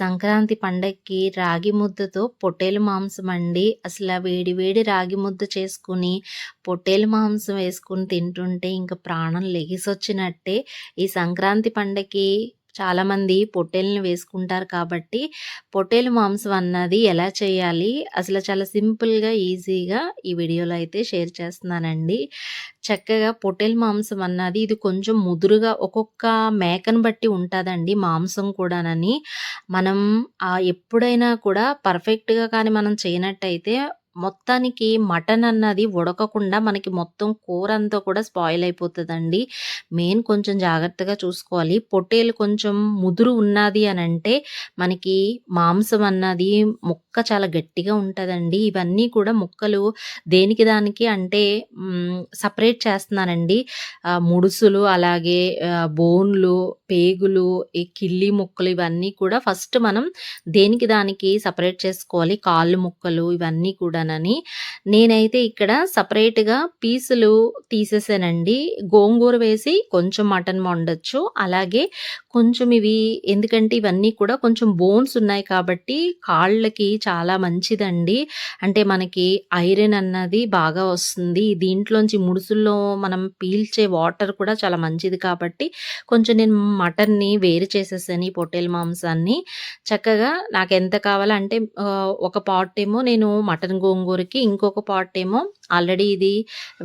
సంక్రాంతి పండగకి రాగి ముద్దతో పొట్టేలు మాంసం అండి. అసలు వేడి వేడి రాగి ముద్ద చేసుకొని, పొట్టేలు మాంసం వేసుకుని తింటుంటే ఇంకా ప్రాణం లెగిసొచ్చినట్టే. ఈ సంక్రాంతి పండగకి చాలామంది పొట్టేల్ని వేసుకుంటారు కాబట్టి, పొట్టేలు మాంసం అన్నది ఎలా చేయాలి? అసలు చాలా సింపుల్‌గా, ఈజీగా ఈ వీడియోలో అయితే షేర్ చేస్తున్నానండి. చక్కగా పొట్టేలు మాంసం అన్నది ఇది కొంచెం ముదురుగా ఒక్కొక్క మేకను బట్టి ఉంటుందండి మాంసం కూడానని. మనం ఎప్పుడైనా కూడా పర్ఫెక్ట్‌గా కానీ మనం చేయనట్టయితే మొత్తానికి మటన్ అన్నది ఉడకకుండా మనకి మొత్తం కూర అంతా కూడా స్పాయిల్ అయిపోతుందండి మెయిన్ కొంచెం జాగ్రత్తగా చూసుకోవాలి. పొట్టేలు కొంచెం ముదురు ఉన్నది అంటే మనకి మాంసం అన్నది ముక్క చాలా గట్టిగా ఉంటుందండి ఇవన్నీ కూడా ముక్కలు దేనికి దానికి అంటే సపరేట్ చేస్తున్నానండి. ముడుసులు అలాగే బోన్లు, పేగులు, ఈ కిల్లి ముక్కలు ఇవన్నీ కూడా ఫస్ట్ మనం దేనికి దానికి సపరేట్ చేసుకోవాలి. కాళ్ళు ముక్కలు ఇవన్నీ కూడా కూడానని. నేనైతే ఇక్కడ సపరేట్గా పీసులు తీసేసానండి. గోంగూర వేసి కొంచెం మటన్ వండొచ్చు. అలాగే కొంచెం ఇవి ఎందుకంటే ఇవన్నీ కూడా కొంచెం బోన్స్ ఉన్నాయి కాబట్టి కాళ్ళకి చాలా మంచిదండి. అంటే మనకి ఐరన్ అన్నది బాగా వస్తుంది. దీంట్లోంచి ముడుసుల్లో మనం పీల్చే వాటర్ కూడా చాలా మంచిది కాబట్టి కొంచెం నేను మటన్‌ని వేరు చేసేసాను ఈ పొట్టేలు మాంసాన్ని. చక్కగా నాకు ఎంత కావాలంటే ఒక పార్ట్ ఏమో నేను మటన్ గోంగూరకి, ఇంకొక పార్ట్ ఏమో ఆల్రెడీ ఇది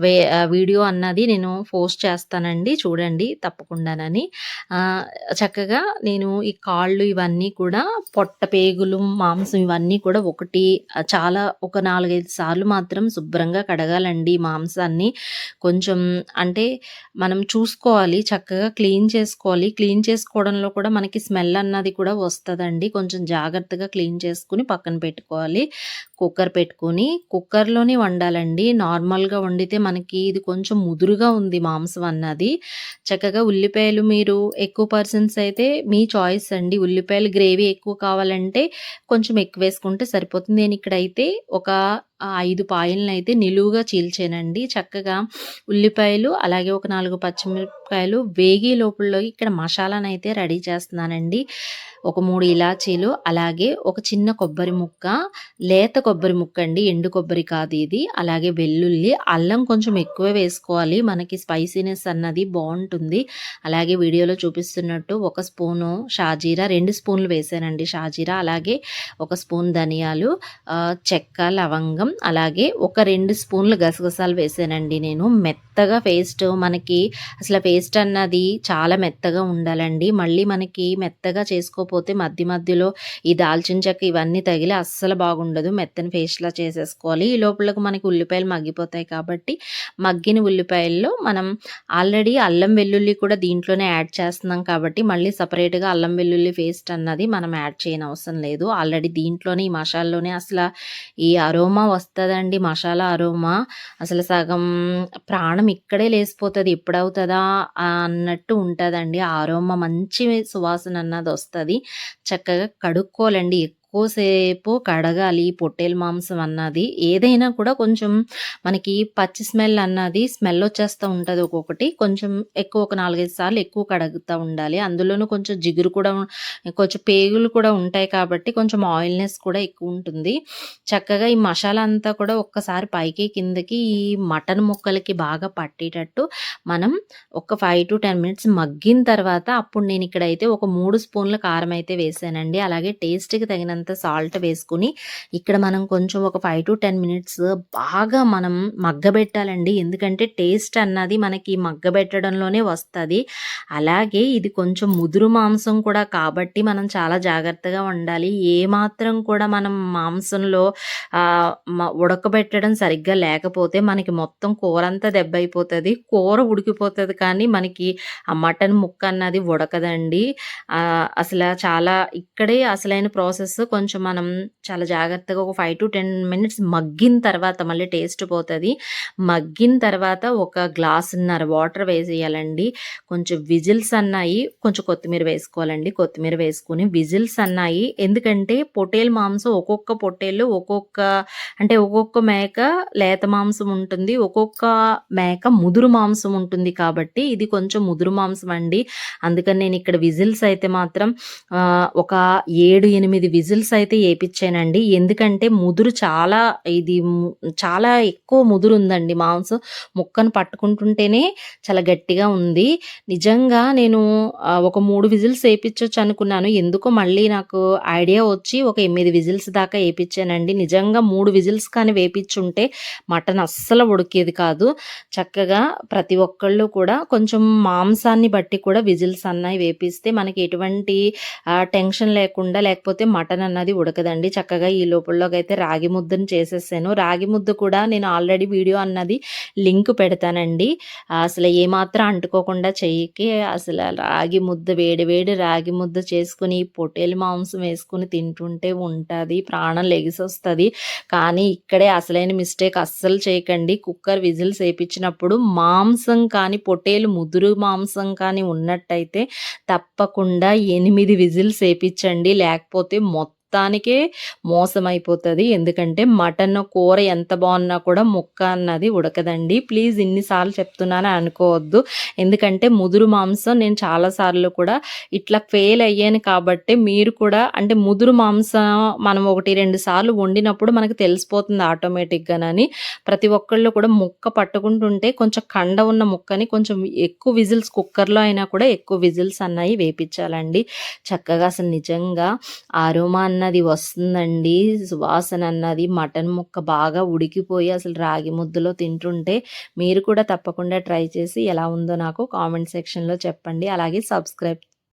వే వీడియో అన్నది నేను పోస్ట్ చేస్తానండి చూడండి తప్పకుండానని. చక్కగా నేను ఈ కాళ్ళు ఇవన్నీ కూడా పొట్ట పేగులు, మాంసం ఇవన్నీ కూడా ఒకటి చాలా ఒక 4, 5 సార్లు మాత్రం శుభ్రంగా కడగాలండి మాంసాన్ని. కొంచెం అంటే మనం చూసుకోవాలి చక్కగా క్లీన్ చేసుకోవాలి. క్లీన్ చేసుకోవడంలో కూడా మనకి స్మెల్ అన్నది కూడా వస్తుందండి కొంచెం జాగ్రత్తగా క్లీన్ చేసుకుని పక్కన పెట్టుకోవాలి. కుక్కర్ పెట్టుకొని కుక్కర్‌లోనే వండాలండి. నార్మల్‌గా వండితే మనకి ఇది కొంచెం ముదురుగా ఉంది మాంసం అన్నది. చక్కగా ఉల్లిపాయలు మీరు ఎక్కువ పర్సన్స్ అయితే మీ చాయిస్ అండి. ఉల్లిపాయలు గ్రేవీ ఎక్కువ కావాలంటే కొంచెం ఎక్కువ వేసుకుంటే సరిపోతుంది. నేను ఇక్కడైతే ఒక ఐదు పాయలను అయితే నిలువుగా చీల్చానండి. చక్కగా ఉల్లిపాయలు అలాగే ఒక నాలుగు పచ్చిమిరపకాయలు వేగి లోపల ఇక్కడ మసాలానైతే రెడీ చేస్తున్నానండి. ఒక మూడు ఇలాచీలు అలాగే ఒక చిన్న కొబ్బరి ముక్క, లేత కొబ్బరి ముక్క అండి ఎండు కొబ్బరి కాదు ఇది. అలాగే వెల్లుల్లి, అల్లం కొంచెం ఎక్కువ వేసుకోవాలి. మనకి స్పైసీనెస్ అన్నది బాగుంటుంది అలాగే వీడియోలో చూపిస్తున్నట్టు ఒక స్పూను షాజీరా రెండు స్పూన్లు వేసానండి షాజీరా. అలాగే ఒక స్పూన్ ధనియాలు, చెక్క, లవంగం అలాగే ఒక రెండు స్పూన్లు గసగసాలు వేసానండి నేను. మెత్తగా పేస్ట్ మనకి అసలు పేస్ట్ అన్నది చాలా మెత్తగా ఉండాలండి. మళ్ళీ మనకి మెత్తగా చేసుకోపోతే మధ్య మధ్యలో ఈ దాల్చిన చెక్క ఇవన్నీ తగిలి అస్సలు బాగుండదు. మెత్తని పేస్ట్‌లా చేసేసుకోవాలి. ఈ లోపలకు మనకి ఉల్లిపాయలు మగ్గిపోతాయి కాబట్టి మగ్గిన ఉల్లిపాయల్లో మనం ఆల్రెడీ అల్లం వెల్లుల్లి కూడా దీంట్లోనే యాడ్ చేస్తున్నాం కాబట్టి మళ్ళీ సపరేట్గా అల్లం వెల్లుల్లి పేస్ట్ అన్నది మనం యాడ్ చేయనవసరం లేదు. ఆల్రెడీ దీంట్లోనే ఈ మసాల్లోనే అసలు ఈ అరోమా వస్తుందండి మసాలా అరోమా అసలు సగం ప్రాణం ఇక్కడే లేసిపోతుంది ఎప్పుడవుతుందా అన్నట్టు ఉంటుందండి ఆ అరోమా మంచి సువాసన అన్నది వస్తుంది చక్కగా కడుక్కోవాలండి. ఎక్కువ ఎక్కువసేపు కడగాలి పొట్టేలు మాంసం అన్నది. ఏదైనా కూడా కొంచెం మనకి పచ్చి స్మెల్ అన్నది స్మెల్ వచ్చేస్తూ ఉంటుంది ఒక్కొక్కటి. కొంచెం ఎక్కువ ఒక 4, 5 సార్లు ఎక్కువ కడుగుతూ ఉండాలి. అందులోనూ కొంచెం జిగురు కూడా కొంచెం పేగులు కూడా ఉంటాయి కాబట్టి కొంచెం ఆయిల్‌నెస్ కూడా ఎక్కువ ఉంటుంది చక్కగా ఈ మసాలా అంతా కూడా ఒక్కసారి పైకి కిందకి ఈ మటన్ ముక్కలకి బాగా పట్టేటట్టు మనం ఒక 5-10 మినిట్స్ మగ్గిన తర్వాత అప్పుడు నేను ఇక్కడైతే ఒక మూడు స్పూన్ల కారం అయితే వేసానండి. అలాగే టేస్ట్‌కి తగినంత సాల్ట్ వేసుకొని ఇక్కడ మనం కొంచెం ఒక 5-10 మినిట్స్ బాగా మనం మగ్గబెట్టాలండి. ఎందుకంటే టేస్ట్ అన్నది మనకి మగ్గబెట్టడంలోనే వస్తుంది అలాగే ఇది కొంచెం ముదురు మాంసం కూడా కాబట్టి మనం చాలా జాగ్రత్తగా వండాలి. ఏమాత్రం కూడా మనం మాంసంలో ఉడకబెట్టడం సరిగ్గా లేకపోతే మనకి మొత్తం కూర అంతా దెబ్బైపోతుంది కూర ఉడికిపోతుంది కానీ మనకి ఆ మటన్ ముక్క అన్నది ఉడకదండి. అసలు చాలా ఇక్కడే అసలైన ప్రాసెస్ కొంచెం మనం చాలా జాగ్రత్తగా ఒక 5-10 మినిట్స్ మగ్గిన తర్వాత మళ్ళీ టేస్ట్ పోతుంది మగ్గిన తర్వాత ఒక గ్లాసున్నర వాటర్ వేసేయాలండి. కొంచెం విజిల్స్ అన్నాయి. కొంచెం కొత్తిమీర వేసుకోవాలండి. కొత్తిమీర వేసుకొని విజిల్స్ అన్నాయి. ఎందుకంటే పొట్టేలు మాంసం ఒక్కొక్క పొట్టేలు ఒక్కొక్క అంటే ఒక్కొక్క మేక లేత మాంసం ఉంటుంది. ఒక్కొక్క మేక ముదురు మాంసం ఉంటుంది కాబట్టి ఇది కొంచెం ముదురు మాంసం అండి. అందుకని నేను ఇక్కడ విజిల్స్ అయితే మాత్రం ఒక 7, 8 విజిల్స్ అయితే ఏపిచ్చానండి. ఎందుకంటే ముదురు చాలా ఇది చాలా ఎక్కువ ముదురు ఉందండి మాంసం. ముక్కను పట్టుకుంటుంటేనే చాలా గట్టిగా ఉంది. నిజంగా నేను ఒక మూడు విజిల్స్ వేయించవచ్చు అనుకున్నాను. ఎందుకో మళ్ళీ నాకు ఐడియా వచ్చి ఒక ఎనిమిది విజిల్స్ దాకా వేయించానండి నిజంగా మూడు విజిల్స్ కానీ వేపించుంటే మటన్ అస్సలు ఉడికేది కాదు. చక్కగా ప్రతి ఒక్కళ్ళు కూడా కొంచెం మాంసాన్ని బట్టి కూడా విజిల్స్ అన్నాయి వేపిస్తే మనకి ఎటువంటి టెన్షన్ లేకుండా లేకపోతే మటన్ అన్నది ఉడకదండి. చక్కగా ఈ లోపుల్లోకైతే రాగి ముద్దను చేసేసాను. రాగి ముద్ద కూడా నేను ఆల్రెడీ వీడియో అన్నది లింక్ పెడతానండి. అసలు ఏమాత్రం అంటుకోకుండా చెయ్యికి అసలు రాగి ముద్ద వేడి వేడి రాగి ముద్ద చేసుకుని పొటేలు మాంసం వేసుకుని తింటుంటే ఉంటుంది ప్రాణం లెగిసొస్తుంది కానీ ఇక్కడే అసలైన మిస్టేక్ అస్సలు చేయకండి. కుక్కర్ విజిల్స్ వేపించినప్పుడు మాంసం కానీ పొటేలు ముదురు మాంసం కానీ ఉన్నట్టయితే తప్పకుండా ఎనిమిది విజిల్స్ వేయించండి లేకపోతే మొత్తం మొత్తానికే మోసమైపోతుంది ఎందుకంటే మటన్ కూర ఎంత బాగున్నా కూడా ముక్క అన్నది ఉడకదండి. ప్లీజ్ ఇన్నిసార్లు చెప్తున్నాను అనుకోవద్దు. ఎందుకంటే ముదురు మాంసం నేను చాలా సార్లు కూడా ఇట్లా ఫెయిల్ అయ్యాను కాబట్టి మీరు కూడా అంటే ముదురు మాంసం మనం 1, 2 సార్లు వండినప్పుడు మనకు తెలిసిపోతుంది ఆటోమేటిక్‌గానని. ప్రతి ఒక్కళ్ళు కూడా ముక్క పట్టుకుంటుంటే కొంచెం కండ ఉన్న ముక్కని కొంచెం ఎక్కువ విజిల్స్ కుక్కర్‌లో అయినా కూడా ఎక్కువ విజిల్స్ అన్నాయి వేపించాలండి చక్కగా అసలు నిజంగా ఆరోమా అన్నది వస్తుందండి. సువాసన అన్నది మటన్ ముక్క బాగా ఉడికిపోయి అసలు రాగి ముద్దలో తింటుంటే మీరు కూడా తప్పకుండా ట్రై చేసి ఎలా ఉందో నాకు కామెంట్ సెక్షన్‌లో చెప్పండి. అలాగే సబ్స్క్రైబ్